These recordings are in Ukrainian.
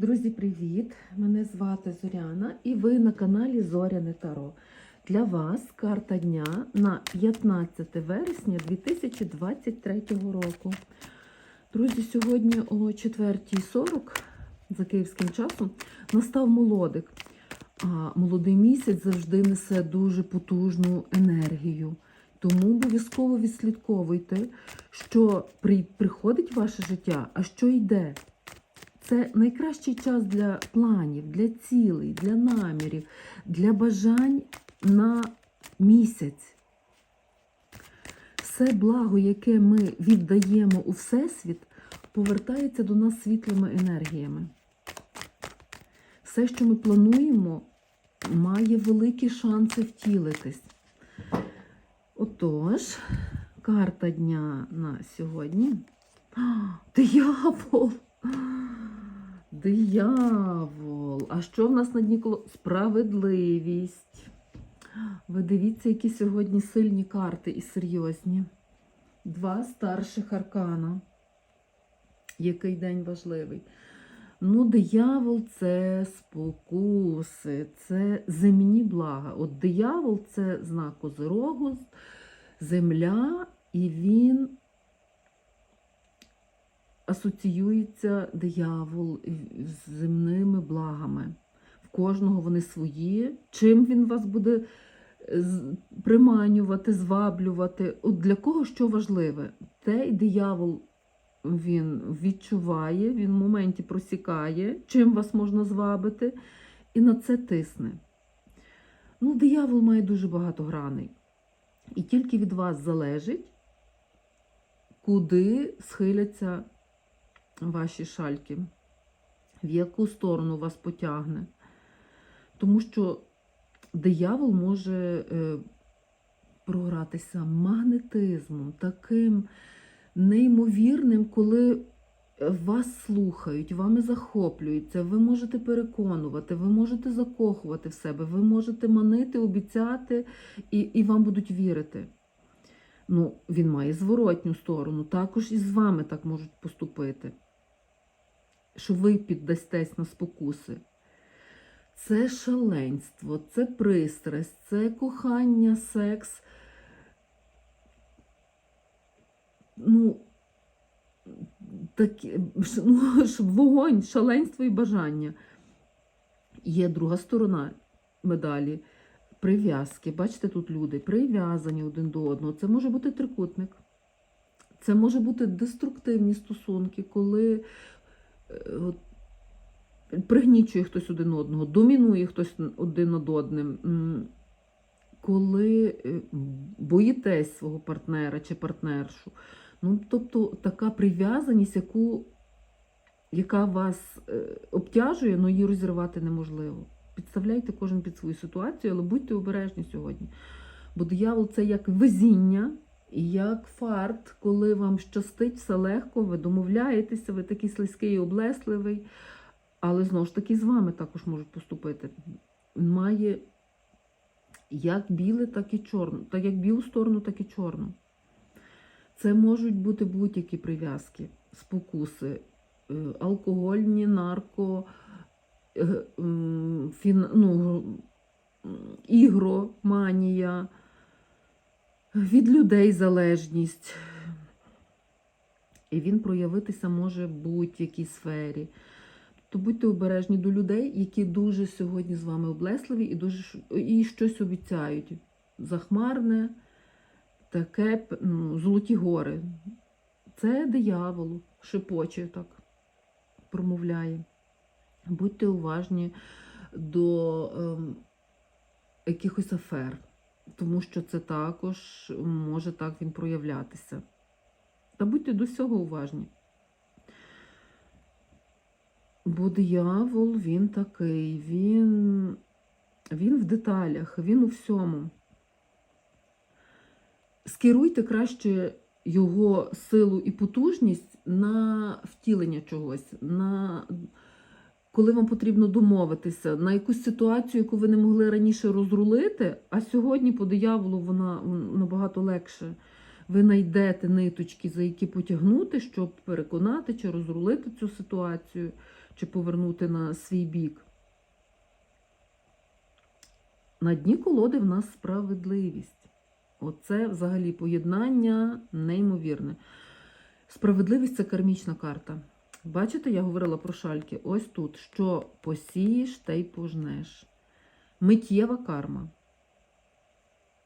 Друзі, привіт! Мене звати Зоряна і ви на каналі Зоряне Таро. Для вас карта дня на 15 вересня 2023 року. Друзі, сьогодні о 4.40 за київським часом настав молодик. А молодий місяць завжди несе дуже потужну енергію. Тому обов'язково відслідковуйте, що приходить в ваше життя, а що йде. Це найкращий час для планів, для цілей, для намірів, для бажань на місяць. Все благо, яке ми віддаємо у Всесвіт, повертається до нас світлими енергіями. Все, що ми плануємо, має великі шанси втілитись. Отож, карта дня на сьогодні. Диявол! Диявол! А що в нас на дні коло? Справедливість. Ви дивіться, які сьогодні сильні карти і серйозні. Два старших аркана. Який день важливий. Ну, диявол це спокуси, це земні блага. От диявол це знак Козирогу, земля, і він асоціюється диявол з земними благами. В кожного вони свої. Чим він вас буде е, приманювати, зваблювати? От для кого що важливе? Той диявол він відчуває, він в моменті просікає, чим вас можна звабити, і на це тисне. Ну, диявол має дуже багато граней. І тільки від вас залежить, куди схиляться ваші шальки, в яку сторону вас потягне. Тому що диявол може е, програтися магнетизмом, таким неймовірним, коли вас слухають, вами захоплюються, ви можете переконувати, ви можете закохувати в себе, ви можете манити, обіцяти, і, і вам будуть вірити. Ну, він має зворотню сторону, також і з вами так можуть поступити, що ви піддастесь на спокуси. Це шаленство, це пристрасть, це кохання, секс. Ну, такі, ну, вогонь, шаленство і бажання. Є друга сторона медалі прив'язки. Бачите, тут люди прив'язані один до одного. Це може бути трикутник. Це може бути деструктивні стосунки, коли пригнічує хтось один одного, домінує хтось один над одним. Коли е, боїтесь свого партнера чи партнершу. Ну, тобто така прив'язаність, яку, яка вас е, обтяжує, але її розірвати неможливо. Підставляйте кожен під свою ситуацію, але будьте обережні сьогодні. Бо диявол це як везіння, як фарт, коли вам щастить, все легко, ви домовляєтеся, ви такий слизький і облесливий, але знову ж таки з вами також можуть поступити. Має як біле, так і чорне, так як білу сторону, так і чорну. Це можуть бути будь-які прив'язки, спокуси, е, алкогольні, нарко, е, фін, ну, ігроманія, від людей залежність. І він проявитися може в будь-якій сфері. То будьте обережні до людей, які дуже сьогодні з вами облесливі і дуже і щось обіцяють. Захмарне, таке ну, золоті гори. Це диявол, шепоче так промовляє. Будьте уважні до ем, якихось афер, тому що це також може так він проявлятися. Та будьте до всього уважні. Бо диявол він такий, він, він в деталях, він у всьому. Скеруйте краще його силу і потужність на втілення чогось, на коли вам потрібно домовитися, на якусь ситуацію, яку ви не могли раніше розрулити, а сьогодні по дияволу вона набагато легше ви знайдете ниточки, за які потягнути, щоб переконати чи розрулити цю ситуацію, чи повернути на свій бік. На дні колоди в нас справедливість. Оце взагалі поєднання неймовірне. Справедливість це кармічна карта. Бачите, я говорила про шальки. Ось тут, що посієш, те й пожнеш. Миттєва карма.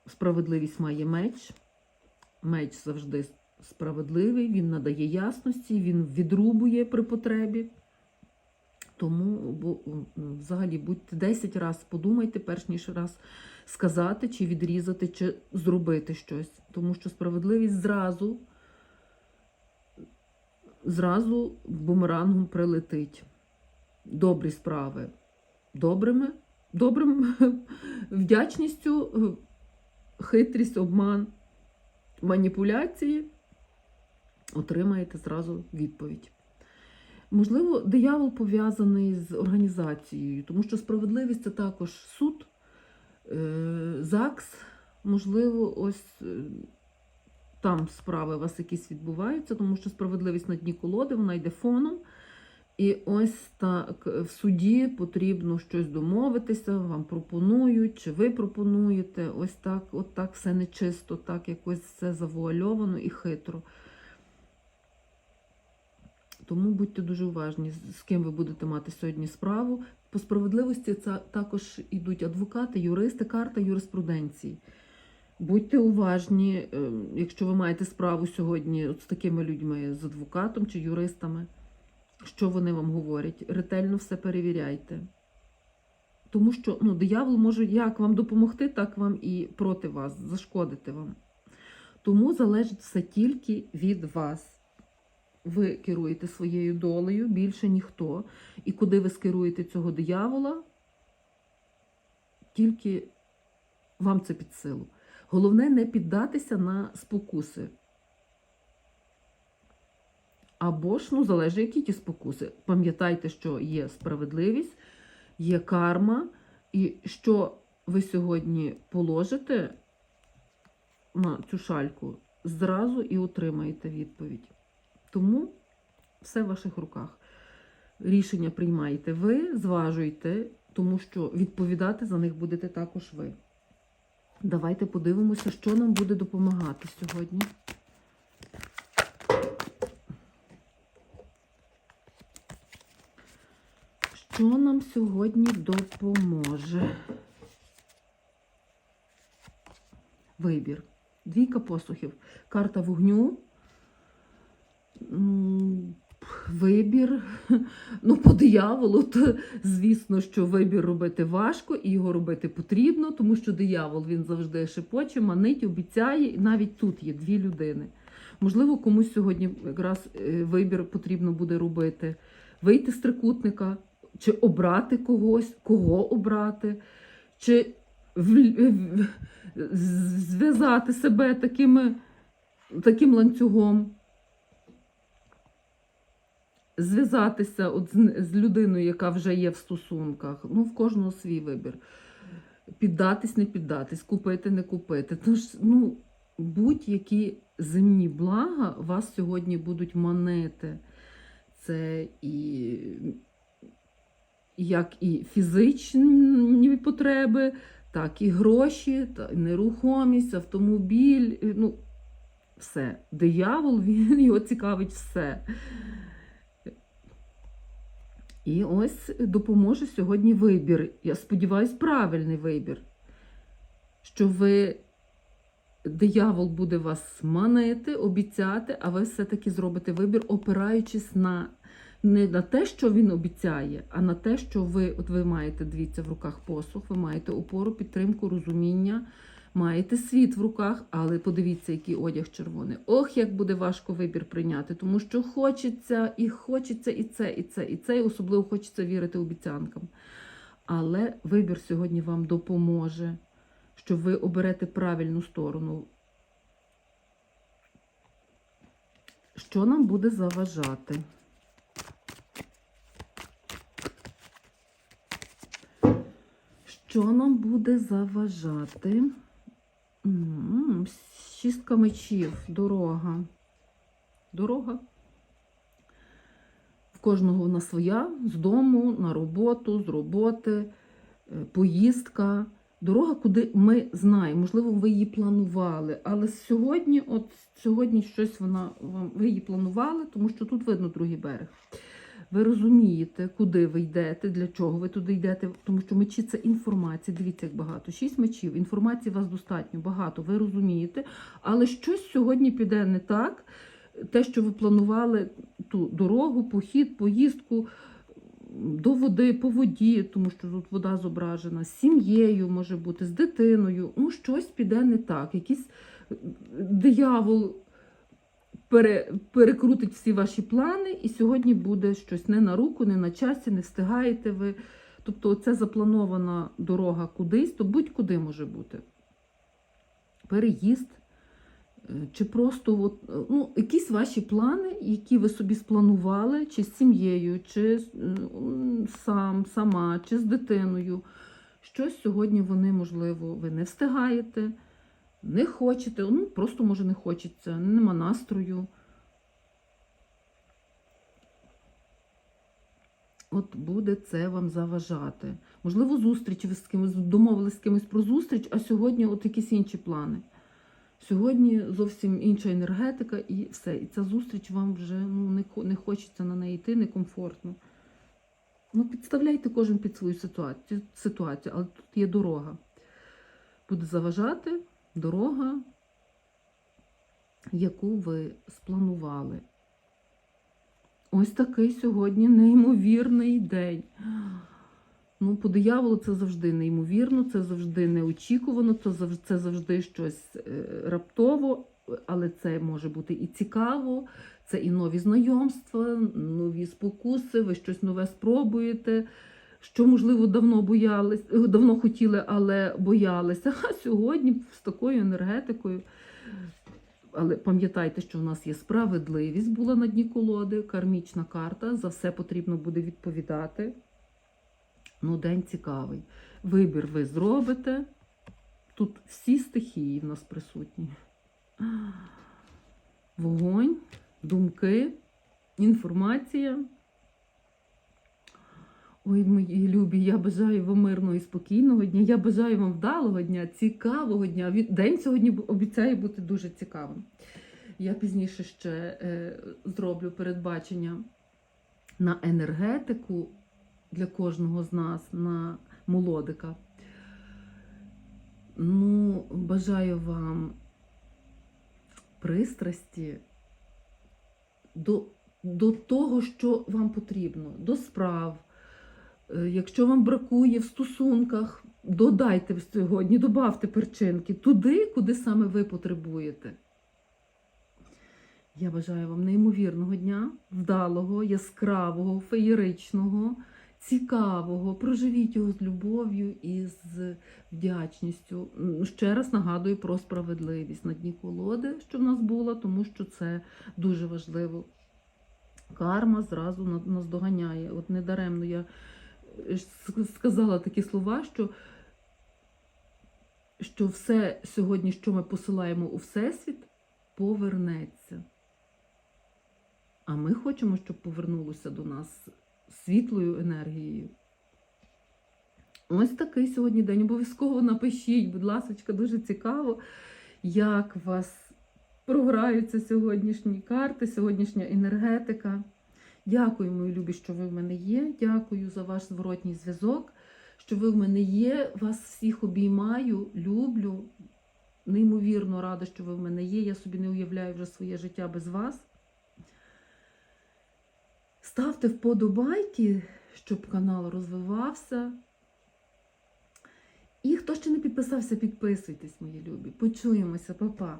Справедливість має меч. Меч завжди справедливий, він надає ясності, він відрубує при потребі. Тому взагалі будьте 10 разів подумайте, перш ніж раз сказати, чи відрізати, чи зробити щось. Тому що справедливість зразу, зразу бумерангом прилетить. Добрі справи добрими, добрим вдячністю, хитрість, обман, маніпуляції, отримаєте зразу відповідь. Можливо, диявол пов'язаний з організацією, тому що справедливість це також суд, е, ЗАГС, можливо, ось е, там справи у вас якісь відбуваються, тому що справедливість на дні колоди, вона йде фоном. І ось так в суді потрібно щось домовитися, вам пропонують, чи ви пропонуєте. Ось так, от так все нечисто, так якось все завуальовано і хитро. Тому будьте дуже уважні, з ким ви будете мати сьогодні справу. По справедливості це також йдуть адвокати, юристи, карта юриспруденції. Будьте уважні, е, якщо ви маєте справу сьогодні от з такими людьми, з адвокатом чи юристами, що вони вам говорять. Ретельно все перевіряйте. Тому що ну, диявол може як вам допомогти, так вам і проти вас, зашкодити вам. Тому залежить все тільки від вас. Ви керуєте своєю долею, більше ніхто. І куди ви скеруєте цього диявола, тільки вам це під силу. Головне не піддатися на спокуси. Або ж, ну, залежить, які ті спокуси. Пам'ятайте, що є справедливість, є карма, і що ви сьогодні положите на цю шальку, зразу і отримаєте відповідь. Тому все в ваших руках. Рішення приймаєте ви, зважуйте, тому що відповідати за них будете також ви. Давайте подивимося, що нам буде допомагати сьогодні. Що нам сьогодні допоможе? Вибір. Двійка посухів. Карта вогню. Вибір. Ну, по дияволу, то звісно, що вибір робити важко і його робити потрібно, тому що диявол він завжди шепоче, манить, обіцяє, і навіть тут є дві людини. Можливо, комусь сьогодні якраз е, вибір потрібно буде робити. Вийти з трикутника, чи обрати когось, кого обрати, чи зв'язати себе такими, таким ланцюгом. Зв'язатися от з, з людиною, яка вже є в стосунках. Ну, в кожного свій вибір. Піддатись, не піддатись, купити, не купити. Тож, ну, будь-які земні блага вас сьогодні будуть манити. Це і як і фізичні потреби, так і гроші, та нерухомість, автомобіль. Ну, все. Диявол, він його цікавить все. І ось допоможе сьогодні вибір. Я сподіваюся, правильний вибір. Що ви, диявол буде вас манити, обіцяти, а ви все-таки зробите вибір, опираючись на не на те, що він обіцяє, а на те, що ви, от ви маєте, дивіться, в руках посух, ви маєте опору, підтримку, розуміння, маєте світ в руках, але подивіться, який одяг червоний. Ох, як буде важко вибір прийняти, тому що хочеться і хочеться і це, і це, і це, і особливо хочеться вірити обіцянкам. Але вибір сьогодні вам допоможе, що ви оберете правильну сторону. Що нам буде заважати? Що нам буде заважати? Шістка мечів, дорога. Дорога. В кожного вона своя, з дому, на роботу, з роботи, е, поїздка. Дорога, куди ми знаємо. Можливо, ви її планували, але сьогодні, от сьогодні щось вона вам ви її планували, тому що тут видно другий берег. Ви розумієте, куди ви йдете, для чого ви туди йдете, тому що мечі це інформація. Дивіться, як багато. Шість мечів. Інформації у вас достатньо багато, ви розумієте. Але щось сьогодні піде не так. Те, що ви планували ту дорогу, похід, поїздку до води, по воді, тому що тут вода зображена, з сім'єю може бути, з дитиною. Ну, щось піде не так. Якийсь диявол пере, перекрутить всі ваші плани, і сьогодні буде щось не на руку, не на часі, не встигаєте ви. Тобто, це запланована дорога кудись, то будь-куди може бути. Переїзд. е, Чи просто от, е, ну, якісь ваші плани, які ви собі спланували, чи з сім'єю, чи сам, сама, чи з дитиною. Щось сьогодні вони, можливо, ви не встигаєте, не хочете, ну просто може не хочеться, нема настрою. От буде це вам заважати. Можливо, зустріч ви з кимось домовились з кимось про зустріч, а сьогодні от якісь інші плани. Сьогодні зовсім інша енергетика і все. І ця зустріч вам вже ну, не, не хочеться на неї йти, некомфортно. Ну, підставляйте кожен під свою ситуацію, ситуацію, але тут є дорога. Буде заважати дорога, яку ви спланували. Ось такий сьогодні неймовірний день. Ну, по дияволу це завжди неймовірно, це завжди неочікувано, це завжди, щось е, раптово, але це може бути і цікаво, це і нові знайомства, нові спокуси, ви щось нове спробуєте, що, можливо, давно боялись, е, давно хотіли, але боялися. А сьогодні з такою енергетикою. Але пам'ятайте, що в нас є справедливість була на дні колоди, кармічна карта, за все потрібно буде відповідати. Ну, день цікавий. Вибір ви зробите. Тут всі стихії в нас присутні. Вогонь, думки, інформація. Ой, мої любі, я бажаю вам мирного і спокійного дня. Я бажаю вам вдалого дня, цікавого дня. День сьогодні обіцяє бути дуже цікавим. Я пізніше ще е, зроблю передбачення на енергетику для кожного з нас, на молодика. Ну, бажаю вам пристрасті до, до того, що вам потрібно, до справ. Е, Якщо вам бракує в стосунках, додайте сьогодні, добавте перчинки туди, куди саме ви потребуєте. Я бажаю вам неймовірного дня, вдалого, яскравого, феєричного, цікавого. Проживіть його з любов'ю і з вдячністю. Ще раз нагадую про справедливість на дні колоди, що в нас була, тому що це дуже важливо. Карма зразу на- нас доганяє. От недаремно я сказала такі слова, що, що все сьогодні, що ми посилаємо у Всесвіт, повернеться. А ми хочемо, щоб повернулося до нас світлою енергією. Ось такий сьогодні день. Обов'язково напишіть, будь ласка, дуже цікаво, як вас програються сьогоднішні карти, сьогоднішня енергетика. Дякую, мої любі, що ви в мене є. Дякую за ваш зворотній зв'язок, що ви в мене є. Вас всіх обіймаю, люблю. Неймовірно рада, що ви в мене є. Я собі не уявляю вже своє життя без вас. Ставте вподобайки, щоб канал розвивався. І хто ще не підписався, підписуйтесь, мої любі. Почуємося, па-па.